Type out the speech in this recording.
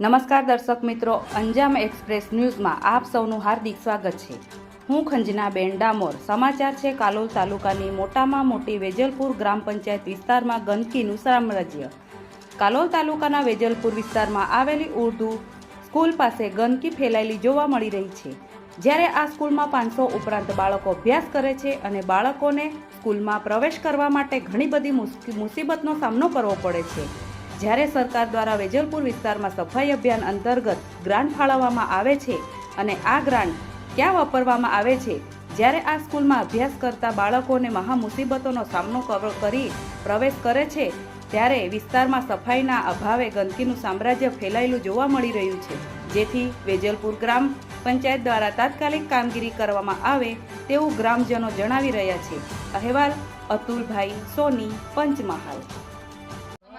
નમસ્કાર દર્શક મિત્રો, અંજામ એક્સપ્રેસ ન્યૂઝમાં આપ સૌનું હાર્દિક સ્વાગત છે. હું ખંજનાબેન ડામોર. સમાચાર છે, કાલોલ તાલુકાની મોટામાં મોટી વેજલપુર ગ્રામ પંચાયત વિસ્તારમાં ગંદકીનું સામ્રાજ્ય. કાલોલ તાલુકાના વેજલપુર વિસ્તારમાં આવેલી ઉર્દુ સ્કૂલ પાસે ગંદકી ફેલાયેલી જોવા મળી રહી છે. જ્યારે આ સ્કૂલમાં પાંચસો ઉપરાંત બાળકો અભ્યાસ કરે છે અને બાળકોને સ્કૂલમાં પ્રવેશ કરવા માટે ઘણી બધી મુસીબતનો સામનો કરવો પડે છે. જ્યારે સરકાર દ્વારા વેજલપુર વિસ્તારમાં સફાઈ અભિયાન અંતર્ગત ગ્રાન્ટ ફાળવવામાં આવે છે અને આ ગ્રાન્ટ ક્યાં વાપરવામાં આવે છે, જ્યારે આ સ્કૂલમાં અભ્યાસ કરતા બાળકોને મહા મુસીબતોનો સામનો કરી પ્રવેશ કરે છે, ત્યારે વિસ્તારમાં સફાઈના અભાવે ગંદકીનું સામ્રાજ્ય ફેલાયેલું જોવા મળી રહ્યું છે. જેથી વેજલપુર ગ્રામ પંચાયત દ્વારા તાત્કાલિક કામગીરી કરવામાં આવે તેવું ગ્રામજનો જણાવી રહ્યા છે. અહેવાલ અતુલભાઈ સોની, પંચમહાલ.